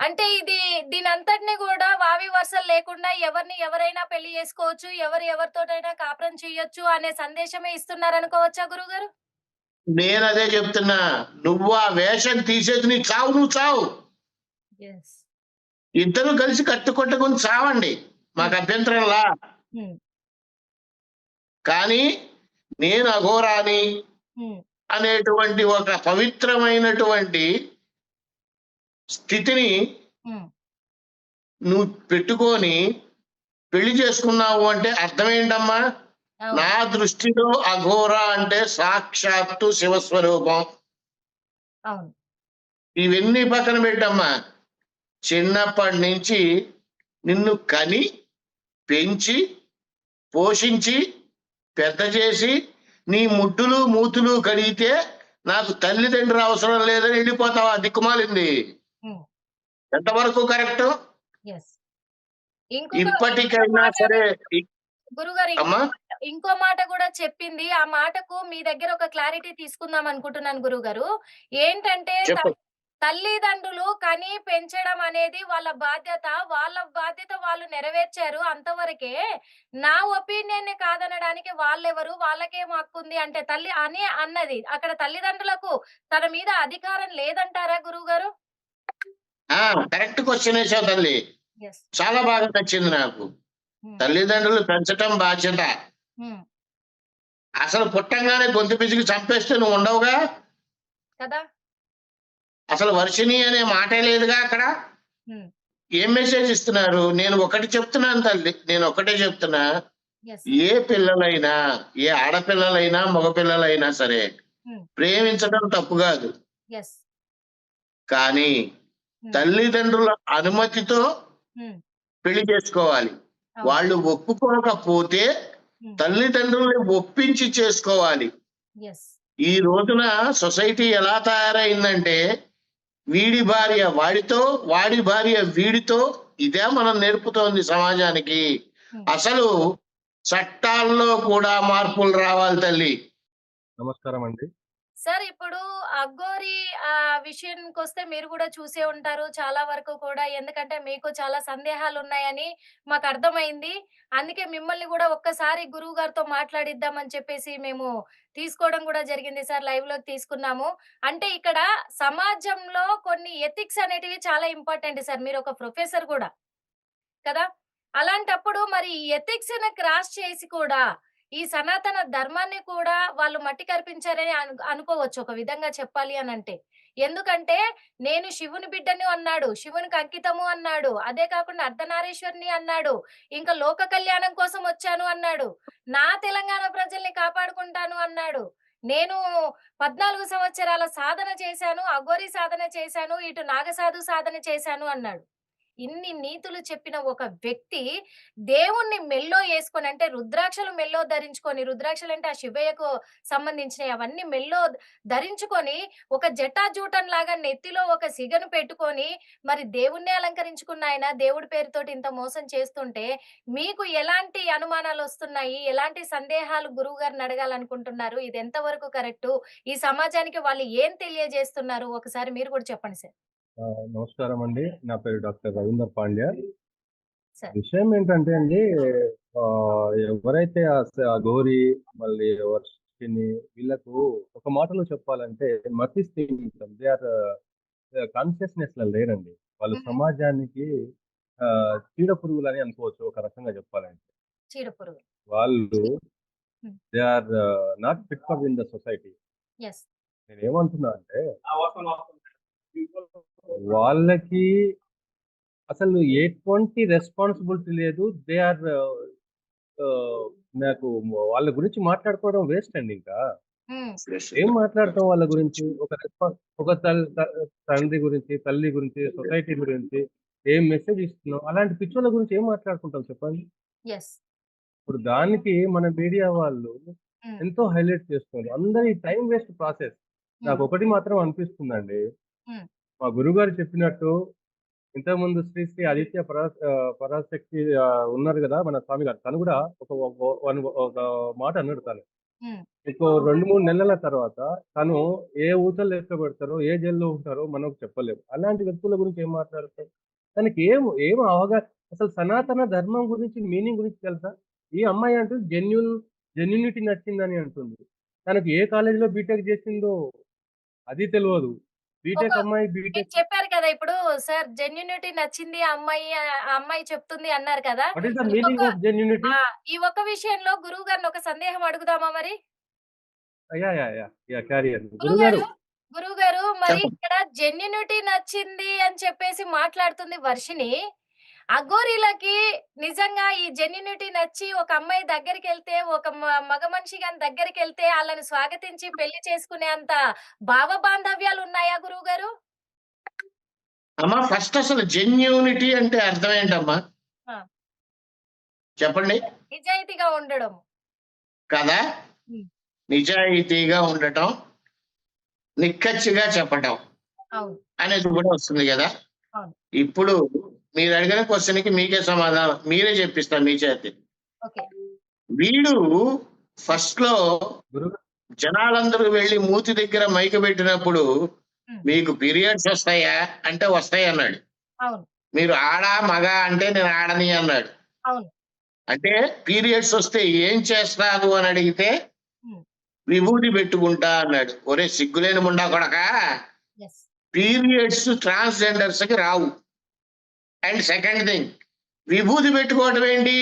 అంటే ఇది దీని అంతటిని కూడా వావి వరుసలు లేకుండా ఎవరిని ఎవరైనా పెళ్ళి చేసుకోవచ్చు ఎవరు ఎవరితోటైనా కాపురం చేయొచ్చు అనే సందేశమే ఇస్తున్నారు అనుకోవచ్చా గురుగారు? నేను అదే చెప్తున్నా నువ్వు ఆ వేషం తీసేది నీ చావు నువ్వు చావు. ఇద్దరు కలిసి కట్టుకొట్టుకుని చావండి మాకు అభ్యంతరంలా కానీ నేను అఘోరాని అనేటువంటి ఒక పవిత్రమైనటువంటి స్థితిని నువ్వు పెట్టుకొని పెళ్ళి చేసుకున్నావు అంటే అర్థం ఏంటమ్మా నా దృష్టిలో అఘోర అంటే సాక్షాత్తు శివస్వరూపం. ఇవన్నీ పక్కన పెట్టమ్మా. చిన్నప్పటి నుంచి నిన్ను కని పెంచి పోషించి పెద్ద చేసి నీ ముడ్డులు మూతులు కడిగితే నాకు తల్లిదండ్రులు అవసరం లేదని వెళ్ళిపోతావా? దిక్కుమాలింది. ఎంతవరకు కరెక్ట్? ఇప్పటికైనా సరే గురుగారు ఇంకో- మాట కూడా చెప్పింది. ఆ మాటకు మీ దగ్గర ఒక క్లారిటీ తీసుకుందాం అనుకుంటున్నాను గురుగారు. ఏంటంటే తల్లిదండ్రులు కని పెంచడం అనేది వాళ్ళ బాధ్యత. వాళ్ళ బాధ్యత వాళ్ళు నెరవేర్చారు అంతవరకే. నా ఒపీనియన్ కాదనడానికి వాళ్ళెవరు? వాళ్ళకేం హక్కు ఉంది అంటే తల్లి అని అన్నది. అక్కడ తల్లిదండ్రులకు తన మీద అధికారం లేదంటారా గురువు గారు కరెక్ట్ క్వశ్చన్ వేసావు తల్లి. చాలా బాగా నచ్చింది నాకు. తల్లిదండ్రులు పెంచటం బాధ్యత. అసలు పుట్టంగానే గొంతు పిసికి చంపేస్తే నువ్వు ఉండవుగా? కదా. అసలు వర్షిణి అనే మాటే లేదుగా అక్కడ? Hmm. ఏం మెసేజ్ ఇస్తున్నారు? నేను ఒకటి చెప్తున్నాను తల్లి. నేను ఒకటే చెప్తున్నా. ఏ పిల్లలైనా ఏ ఆడపిల్లలైనా మగపిల్లలైనా సరే Hmm. ప్రేమించడం తప్పు కాదు. కానీ తల్లిదండ్రుల అనుమతితో పెళ్ళి చేసుకోవాలి. వాళ్ళు ఒప్పుకోకపోతే తల్లిదండ్రుల్ని ఒప్పించి చేసుకోవాలి. ఈ రోజున సొసైటీ ఎలా తయారైందంటే వీడి భార్య వాడితో వాడి భార్య వీడితో ఇదే మనం నేర్పుతోంది సమాజానికి. అసలు చట్టాల్లో కూడా మార్పులు రావాలి తల్లి. నమస్కారం అండి సార్ ఇప్పుడు అగ్గోరి ఆ విషయానికి వస్తే మీరు కూడా చూసే ఉంటారు చాలా వరకు కూడా. ఎందుకంటే మీకు చాలా సందేహాలు ఉన్నాయని మాకు అర్థమైంది. అందుకే మిమ్మల్ని కూడా ఒక్కసారి గురువు గారితో మాట్లాడిద్దామని చెప్పేసి మేము తీసుకోవడం కూడా జరిగింది సార్ లైవ్లోకి తీసుకున్నాము. అంటే ఇక్కడ సమాజంలో కొన్ని ఎథిక్స్ అనేటివి చాలా ఇంపార్టెంట్ సార్ మీరు ఒక ప్రొఫెసర్ కూడా కదా. అలాంటప్పుడు మరి ఎథిక్స్ క్రాస్ చేసి కూడా ఈ సనాతన ధర్మాన్ని కూడా వాళ్ళు మట్టి కల్పించారని అనుకోవచ్చు ఒక విధంగా చెప్పాలి అని అంటే. ఎందుకంటే నేను శివుని బిడ్డని అన్నాడు శివునికి అంకితము అన్నాడు అదే కాకుండా అర్ధనారీశ్వరిని అన్నాడు ఇంకా లోక కళ్యాణం కోసం వచ్చాను అన్నాడు నా తెలంగాణ ప్రజల్ని కాపాడుకుంటాను అన్నాడు నేను పద్నాలుగు సంవత్సరాల సాధన చేశాను అఘోరి సాధన చేశాను ఇటు నాగసాధు సాధన చేశాను అన్నాడు. ఇన్ని నీతులు చెప్పిన ఒక వ్యక్తి దేవుణ్ణి మెల్లో వేసుకొని అంటే రుద్రాక్షలు మెల్లో ధరించుకొని రుద్రాక్షలు అంటే ఆ శివయ్యకు సంబంధించినవి అవన్నీ మెల్లో ధరించుకొని ఒక జటాజూటం లాగా నెత్తిలో ఒక సిగను పెట్టుకొని మరి దేవుణ్ణి అలంకరించుకున్న ఆయన దేవుడి పేరుతోటి ఇంత మోసం చేస్తుంటే మీకు ఎలాంటి అనుమానాలు వస్తున్నాయి? ఎలాంటి సందేహాలు గురువు గారిని అడగాలనుకుంటున్నారు? ఇది ఎంతవరకు కరెక్ట్? ఈ సమాజానికి వాళ్ళు ఏం తెలియజేస్తున్నారు? ఒకసారి మీరు కూడా చెప్పండి సార్. నమస్కారం అండి. నా పేరు డాక్టర్ రవీందర్ పాండ్య. సార్. విషయం ఏంటంటే అండి ఆ, ఎవరైతే ఆ గౌరి మళ్ళీ వర్షిని వీళ్ళకు ఒక మాటలో చెప్పాలంటే మతి స్థిమితం. దే ఆర్ కాన్షియస్నెస్లో లేరండి. వాళ్ళు. సమాజానికి ఆ, చీడ పురుగులని అనుకోవచ్చు ఒక రకంగా చెప్పాలంటే. చీడ పురుగు వాళ్ళు. They are not fit for in the society. నేను ఏమంటున్నా అంటే వాళ్ళకి అసలు ఎటువంటి రెస్పాన్సిబిలిటీ లేదు. దే ఆర్ నాకు వాళ్ళ గురించి మాట్లాడుకోవడం వేస్ట్ అండి ఇంకా. ఏం మాట్లాడతాం వాళ్ళ గురించి? ఒక రెస్పాన్స్ ఒక తండ్రి గురించి తల్లి గురించి సొసైటీ గురించి ఏం మెసేజ్ ఇస్తున్నాం? అలాంటి పిచ్చోళ్ళ గురించి ఏం మాట్లాడుకుంటాం చెప్పండి? ఇప్పుడు దానికి మన మీడియా వాళ్ళు ఎంతో హైలైట్ చేస్తున్నారు. అందరి టైం వేస్ట్ ప్రాసెస్. నాకు ఒకటి మాత్రం అనిపిస్తుందండి. మా గురుగారు చెప్పినట్టు ఇంతకుముందు శ్రీ శ్రీ ఆదిత్య పరా పరాశక్తి ఉన్నారు కదా మన స్వామి గారు. తను కూడా ఒక ఒక- ఒక మాట అన్నాడు తను. ఉమ్. ఇంకో రెండు మూడు నెలల తర్వాత తను ఏ ఊచలు లెక్క పెడతారో ఏ జైల్లో ఉంటారో మనకు చెప్పలేము. అలాంటి వ్యక్తుల గురించి ఏం మాట్లాడతారు? తనకి ఏం ఏం అవగాహన అసలు సనాతన ధర్మం గురించి మీనింగ్ గురించి తెలుసా? ఈ అమ్మాయి అంటూ జెన్యున్ జెన్యునిటీ నచ్చిందని అంటుంది. తనకు ఏ కాలేజీలో బీటెక్ చేసిందో అది తెలియదు బీటెక్ ఒక- అమ్మాయి మీరు బీటెక్ చెప్పారు కదా ఇప్పుడు సార్ జెన్యునిటీ నచ్చింది ఆ అమ్మాయి ఆ అమ్మాయి చెప్తుంది అన్నారు కదా. వాట్ ఈస్ ద ఇంకొక- మీనింగ్ ఆఫ్ జెన్యునిటీ ఆ, ఈ ఒక్క విషయంలో గురువు గారిని ఒక సందేహం అడుగుదామా మరి? Yeah yeah yeah yeah career గురువు గురువు గారు. మరి చెప్పండి. ఇక్కడ జెన్యునిటీ నచ్చింది అని చెప్పేసి మాట్లాడుతుంది వర్షిని అఘోరీలకి నిజంగా ఈ జెన్యునిటీ నచ్చి ఒక అమ్మాయి దగ్గరికి వెళ్తే ఒక మ- మగ మనిషి గాని దగ్గరికి వెళ్తే వాళ్ళని స్వాగతించి పెళ్ళి చేసుకునే అంత భావ ఉన్నాయా గురువు గారు అమ్మా ఫస్ట్ అసలు జెన్యూనిటీ అంటే అర్థం ఏంటమ్మా. చెప్పండి. నిజాయితీగా ఉండడం. కదా. నిజాయితీగా ఉండటం నిక్కచ్చిగా చెప్పటం అవును. అనేది కూడా వస్తుంది కదా? అవును. ఇప్పుడు మీరు అడిగిన క్వశ్చన్కి మీకే సమాధానం. మీరే చెప్పిస్తా మీ చేతి. ఓకే. వీడు ఫస్ట్లో జనాలందరూ వెళ్ళి మూతి దగ్గర మైక పెట్టినప్పుడు. మీకు పీరియడ్స్ వస్తాయా అంటే వస్తాయి అన్నాడు. మీరు ఆడా మగ అంటే నేను ఆడని అన్నాడు. అంటే పీరియడ్స్ వస్తే ఏం చేస్తాను అని అడిగితే. విభూతి పెట్టుకుంటా అన్నాడు. ఒరే సిగ్గులేని ముండా కొడక. పీరియడ్స్ ట్రాన్స్జెండర్స్కి రావు. అండ్ సెకండ్ థింగ్ విభూతి పెట్టుకోవటం ఏంటి.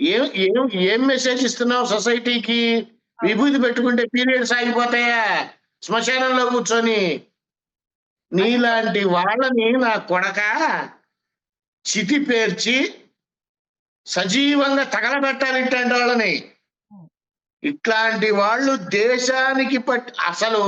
ఏం ఏం ఏం మెసేజ్ ఇస్తున్నావు సొసైటీకి? విభూతి పెట్టుకుంటే పీరియడ్స్ ఆగిపోతాయా? శ్మశానంలో కూర్చొని నీలాంటి వాళ్ళని నా కొడక చితి పేర్చి సజీవంగా తగలబెట్టాలి ఇట్లాంటి వాళ్ళని. ఇట్లాంటి వాళ్ళు దేశానికి పట్టి అసలు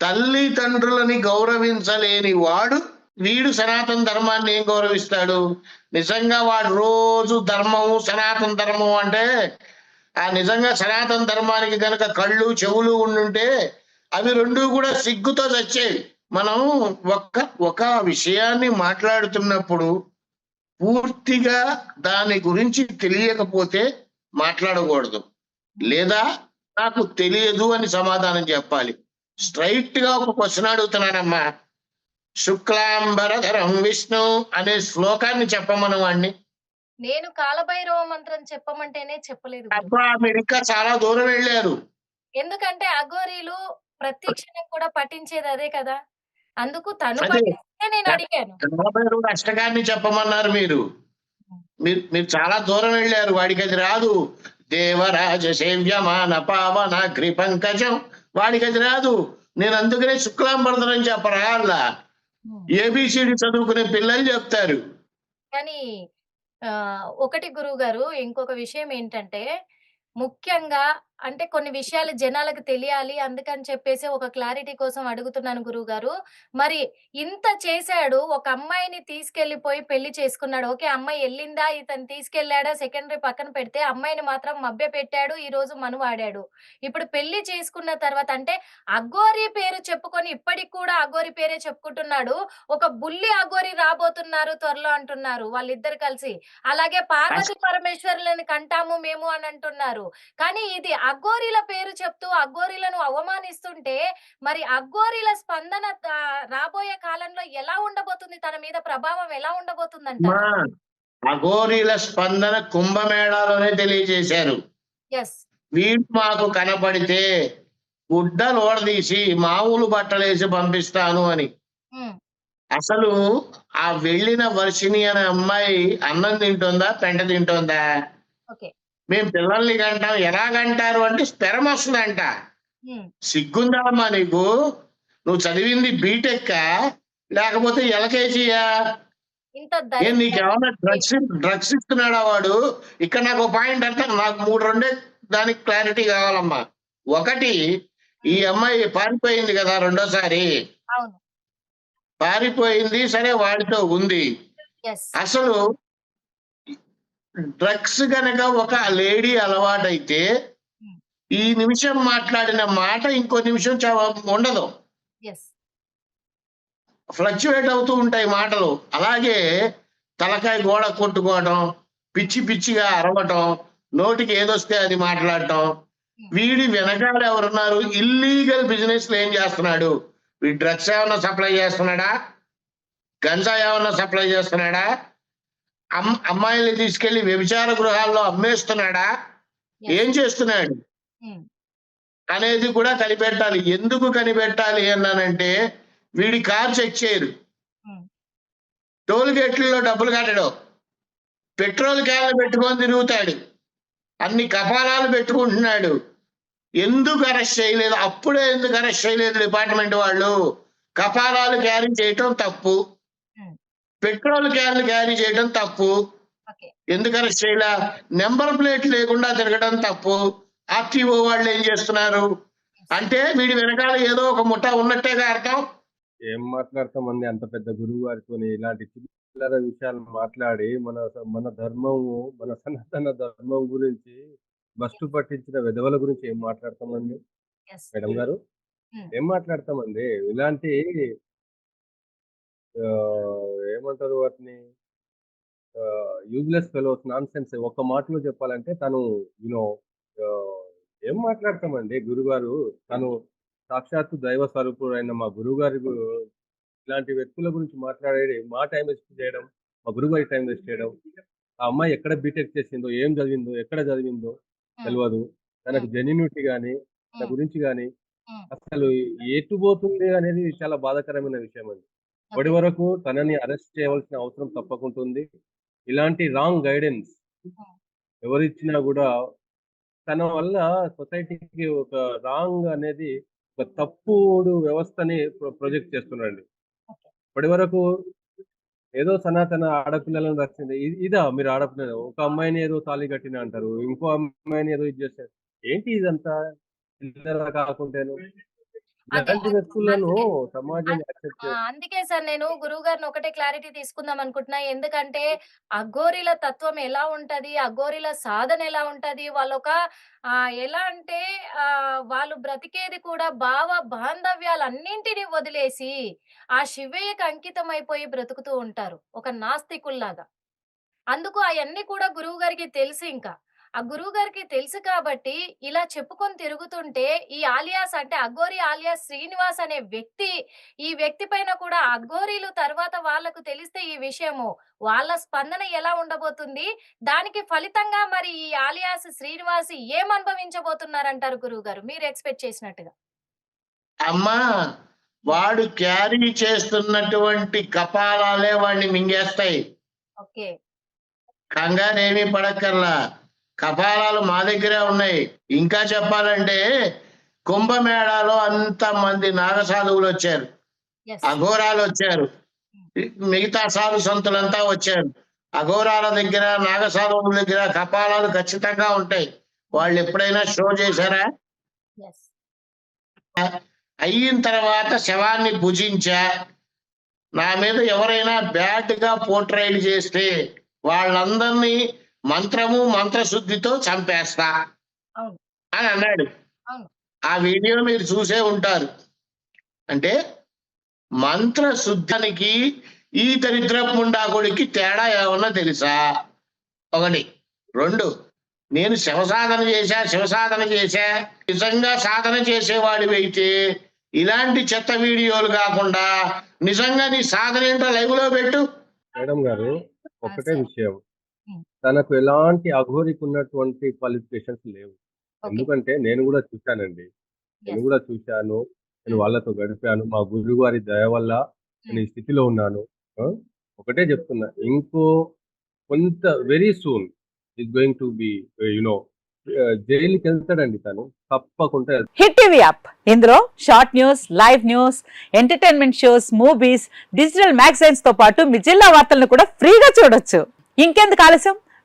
తల్లిదండ్రులని గౌరవించలేని వాడు వీడు సనాతన ధర్మాన్ని ఏం గౌరవిస్తాడు? నిజంగా వాడు రోజు ధర్మము సనాతన ధర్మం అంటే ఆ నిజంగా సనాతన ధర్మానికి గనక కళ్ళు చెవులు ఉండుంటే అవి రెండు కూడా సిగ్గుతో చచ్చేవి. మనం ఒక్క ఒక విషయాన్ని మాట్లాడుతున్నప్పుడు పూర్తిగా దాని గురించి తెలియకపోతే మాట్లాడకూడదు. లేదా నాకు తెలియదు అని సమాధానం చెప్పాలి. స్ట్రైట్గా ఒక క్వశ్చన్ అడుగుతున్నానమ్మా. శుక్లాంబరధరం విష్ణు అనే శ్లోకాన్ని చెప్పమను వాడిని నేను కాలభైరవ మంత్రం చెప్పమంటేనే చెప్పలేదు. అబ్బా మీరు ఇంకా చాలా దూరం వెళ్ళారు. ఎందుకంటే అఘోరీలు ప్రతి క్షణం కూడా పఠించేది అదే కదా! అందుకు తను అదే. పఠిస్తే నేను అడిగాను. కమలభైరవుడు అష్టకాన్ని చెప్పమన్నారు మీరు. మీరు మీరు చాలా దూరం వెళ్ళారు. వాడికి అది రాదు. దేవరాజ సేవ్యమాన పావన పంకజం. వాడికి అది రాదు. నేను అందుకనే శుక్లాంబరధరం చెప్పరా అలా ఏబిసిడి చదువుకునే పిల్లలు చెప్తారు. కానీ ఆ, ఒకటి గురువు గారు ఇంకొక విషయం ఏంటంటే ముఖ్యంగా అంటే కొన్ని విషయాలు జనాలకు తెలియాలి అందుకని చెప్పేసి ఒక క్లారిటీ కోసం అడుగుతున్నాను గురువు గారు మరి ఇంత చేశాడు ఒక అమ్మాయిని తీసుకెళ్ళిపోయి పెళ్ళి చేసుకున్నాడు. ఓకే అమ్మాయి వెళ్ళిందా? ఇతను తీసుకెళ్ళాడా సెకండరీ పక్కన పెడితే అమ్మాయిని మాత్రం మభ్య పెట్టాడు ఈ రోజు మనువాడాడు ఇప్పుడు పెళ్ళి చేసుకున్న తర్వాత అంటే అఘోరి పేరు చెప్పుకొని ఇప్పటికి కూడా అఘోరి పేరే చెప్పుకుంటున్నాడు. ఒక బుల్లి అఘోరి రాబోతున్నారు త్వరలో అంటున్నారు వాళ్ళిద్దరు కలిసి. అలాగే పార్వతి పరమేశ్వరులని కంటాము మేము అని అంటున్నారు. కానీ ఇది అఘోరీల పేరు చెప్తూ అఘోరీలను అవమానిస్తుంటే మరి అఘోరీల స్పందన రాబోయే కాలంలో ఎలా ఉండబోతుంది? తన మీద ప్రభావం ఎలా ఉండబోతుందంట? మా అఘోరీల స్పందన కుంభమేళాలోనే తెలియజేశారు. వీడు మాకు కనపడితే గుడ్డలు ఓడదీసి మామూలు బట్టలేసి పంపిస్తాను అని. అసలు ఆ వెళ్ళిన వర్షిని అనే అమ్మాయి అన్నం తింటుందా పెంట తింటుందా? మేము పిల్లల్ని కంటాం. ఎలా కంటారు అంటే స్పెరం వస్తుందంట. సిగ్గుందా అమ్మా నీకు? నువ్వు చదివింది బీటెక్ లేకపోతే ఎలకేజీయా? దరిద్రం నీకేమన్నా డ్రగ్స్ డ్రగ్స్ ఇస్తున్నాడా వాడు? ఇక్కడ నాకు ఒక పాయింట్ అంటే. నాకు మూడు రెండే దానికి క్లారిటీ కావాలమ్మా. ఒకటి ఈ అమ్మాయి పారిపోయింది కదా రెండోసారి. పారిపోయింది సరే వాడితో ఉంది. అసలు డ్రగ్స్ గనక ఒక లేడీ అలవాటైతే ఈ నిమిషం మాట్లాడిన మాట ఇంకో నిమిషం ఉండదు. ఫ్లక్చువేట్ అవుతూ ఉంటాయి మాటలు. అలాగే తలకాయ గోడ కొట్టుకోవడం పిచ్చి పిచ్చిగా అరవటం నోటికి ఏదొస్తే అది మాట్లాడటం. వీడి వెనకాల ఎవరున్నారు? ఇల్లీగల్ బిజినెస్ ఏం చేస్తున్నాడు? వీడు డ్రగ్స్ ఏమన్నా సప్లై చేస్తున్నాడా? గంజా ఏమన్నా సప్లై చేస్తున్నాడా? అమ్మాయిల్ని తీసుకెళ్ళి వ్యభిచార గృహాల్లో అమ్మేస్తున్నాడా? ఏం చేస్తున్నాడు? ఉమ్, అనేది కూడా కనిపెట్టాలి. ఎందుకు కనిపెట్టాలి అన్నానంటే వీడి కార్ చెక్ చేయరు. ఉమ్, టోల్ గేట్లలో డబ్బులు కట్టడం. పెట్రోల్ క్యాన్లు పెట్టుకొని తిరుగుతాడు. అన్ని కపాలాలు పెట్టుకుంటున్నాడు. ఎందుకు అరెస్ట్ చేయలేదు? అప్పుడే ఎందుకు అరెస్ట్ చేయలేదు డిపార్ట్మెంట్ వాళ్ళు? కపాలాలు క్యారీ చేయటం తప్పు. Hmm. పెట్రోల్ క్యాన్లు క్యారీ చేయడం తప్పు. ఓకే. ఎందుకు అరెస్ట్ చేయలే నెంబర్ ప్లేట్ లేకుండా తిరగడం తప్పు. ఆర్టీఓ వాళ్ళు ఏం చేస్తున్నారు? అంటే వీడి వెనకాల ఏదో ఒక ముఠ ఉన్నట్టేగా అర్థం? ఏం మాట్లాడతామండి అంత పెద్ద గురువు గారితో ఇలాంటి చిల్లర విషయాలు మాట్లాడి మన మన ధర్మము మన సనాతన ధర్మం గురించి బస్టు పట్టించిన విధవల గురించి ఏం మాట్లాడతామండి మేడం గారు? Hmm. ఏం మాట్లాడతామండి ఇలాంటి ఆ, ఏమంటారు వాటిని? యూజ్లెస్ ఫెలోస్ నాన్ సెన్స్ ఒక మాటలో చెప్పాలంటే తను యూనో ఏం మాట్లాడతామండి గురుగారు? తను సాక్షాత్తు దైవ స్వరూపుడైన మా గురుగారి గు- ఇలాంటి వ్యక్తుల గురించి మాట్లాడేది మా టైం వేస్ట్ చేయడం మా గురుగారి టైం వేస్ట్ చేయడం. ఆ అమ్మాయి ఎక్కడ బీటెక్ చేసిందో ఏం చదివిందో ఎక్కడ చదివిందో తెలియదు తనకు జెన్యునిటీ కానీ తన గురించి కానీ అసలు ఎటు పోతుంది అనేది చాలా బాధాకరమైన విషయం అండి ఇప్పటి వరకు తనని అరెస్ట్ చేయవలసిన అవసరం తప్పకుండా ఉంది ఇలాంటి రాంగ్ గైడెన్స్ ఎవరిచ్చినా కూడా తన వల్ల సొసైటీకి ఒక రాంగ్ అనేది ఒక తప్పుడు వ్యవస్థని ప్రొజెక్ట్ చేస్తున్నారండి ఓకే. ఇప్పటి వరకు ఏదో సనాతన ఆడపిల్లలను రక్షింది ఇ- ఇదా మీరు ఆడపిల్ల ఒక అమ్మాయిని ఏదో తాళి కట్టిన అంటారు ఇంకో అమ్మాయిని ఏదో ఇది చేస్తారు ఏంటి ఇదంతా? చిల్లర అందుకే- సార్ నేను గురువు గారిని ఒకటే క్లారిటీ తీసుకుందాం అనుకుంటున్నా. ఎందుకంటే అఘోరిల తత్వం ఎలా ఉంటది? అఘోరిల సాధన ఎలా ఉంటది? వాళ్ళొక ఆ, ఎలా అంటే ఆ! వాళ్ళు బ్రతికేది కూడా భావ బాంధవ్యాలన్నింటినీ వదిలేసి ఆ శివయ్యకి అంకితం అయిపోయి బ్రతుకుతూ ఉంటారు. ఒక నాస్తికుల్లాగా. అందుకు అవన్నీ కూడా గురువు గారికి తెలుసు ఇంకా. ఆ గురువు గారికి తెలుసు కాబట్టి ఇలా చెప్పుకొని తిరుగుతుంటే ఈ ఆలియాస్ అంటే అఘోరి ఆలియాస్ శ్రీనివాస్ అనే వ్యక్తి ఈ వ్యక్తి పైన కూడా అఘోరీలు తర్వాత వాళ్ళకు తెలిస్తే ఈ విషయము వాళ్ళ స్పందన ఎలా ఉండబోతుంది? దానికి ఫలితంగా మరి ఈ ఆలియాస్ శ్రీనివాస్ ఏం అనుభవించబోతున్నారంటారు గురువు గారు? మీరు ఎక్స్పెక్ట్ చేసినట్టుగా. అమ్మా వాడు క్యారీ చేస్తున్నటువంటి కపాలాలే వాడిని మింగేస్తాయి. ఓకే. కంగారేమీ పడక్కర్లా. కపాలాలు మా దగ్గరే ఉన్నాయి. ఇంకా చెప్పాలంటే కుంభమేళాలో అంత మంది నాగ సాధువులు వచ్చారు అఘోరాలు వచ్చారు. మిగతా సాధు సంతులంతా వచ్చారు. అఘోరాల దగ్గర నాగ సాధువుల దగ్గర కపాలాలు ఖచ్చితంగా ఉంటాయి. వాళ్ళు ఎప్పుడైనా షో చేశారా? అయిన తర్వాత శవాన్ని భుజించా. నా మీద ఎవరైనా బ్యాడ్గా పోర్ట్రైడ్ చేస్తే వాళ్ళందరినీ మంత్రము మంత్రశుద్ధితో చంపేస్తా అవును. అని అన్నాడు అవును. ఆ వీడియో మీరు చూసే ఉంటారు అంటే మంత్రశుద్ధానికి ఈ దరిద్రపు ముండాకుడికి తేడా ఏమన్నా తెలుసా ఒకటి రెండు నేను శివ సాధన చేశా శివ సాధన చేశా నిజంగా సాధన చేసేవాడివి అయితే ఇలాంటి చెత్త వీడియోలు కాకుండా నిజంగా నీ సాధన ఏంటో లైవ్లో పెట్టు మేడం గారు ఒకటే. విషయం. తనకు ఎలాంటి అఘోరికి ఉన్నటువంటి క్వాలిఫికేషన్స్ లేవు. ఓకే. ఎందుకంటే నేను కూడా చూశానండి. నేను కూడా చూశాను. నేను ఉమ్. వాళ్ళతో గడిపాను. మా గురువు గారి దయ వల్ల నేను ఈ స్థితిలో ఉన్నాను. ఆ? ఒకటే చెప్తున్నా. ఇంకో కొంత very soon is going to be you know జైలుకి వెళ్తాడండి తను. తప్పకుండా హిట్ టీవీ యాప్ ఇందులో short news live news entertainment shows movies digital మ్యాగజైన్స్తో పాటు మీ జిల్లా వార్తలను కూడా ఫ్రీగా చూడొచ్చు. ఇంకెందుకు ఆలస్యం?